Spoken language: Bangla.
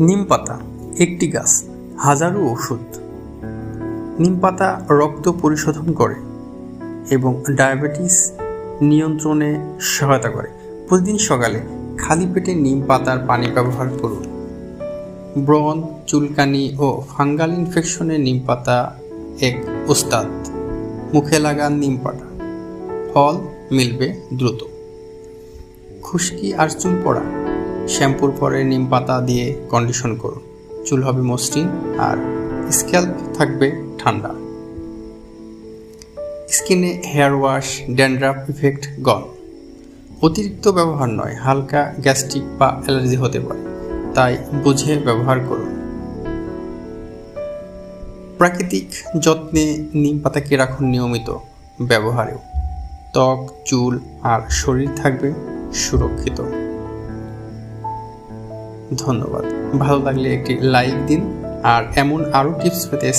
নিম পাতা একটি গাছ, হাজারো ওষুধ। নিম পাতা রক্ত পরিশোধন করে এবং ডায়াবেটিস নিয়ন্ত্রণে সহায়তা করে। প্রতিদিন সকালে খালি পেটে নিম পাতার পানি ব্যবহার করুন। ব্রণ, চুলকানি ও ফাঙ্গাল ইনফেকশনে নিম পাতা এক ওস্তাদ। মুখে লাগান নিম পাতা ফল মিলবে দ্রুত। খুশকি আর চুল পড়া। শ্যাম্পুর পরে নিম পাতা দিয়ে কন্ডিশন করুন। চুল হবে মসৃণ আর স্ক্যাল্প থাকবে ঠান্ডা। স্কিনে hair wash, dandruff effect gone অতিরিক্ত ব্যবহার নয়, হালকা গ্যাস্ট্রিক বা অ্যালার্জি হতে পারে, তাই বুঝে ব্যবহার করুন। প্রাকৃতিক যত্নে নিম পাতাকে রাখুন নিয়মিত? ব্যবহারেও। ত্বক, চুল আর শরীর থাকবে সুরক্ষিত। ধন্যবাদ। ভালো লাগলে একটি লাইক দিন আর এমন আরও টিপস পেতে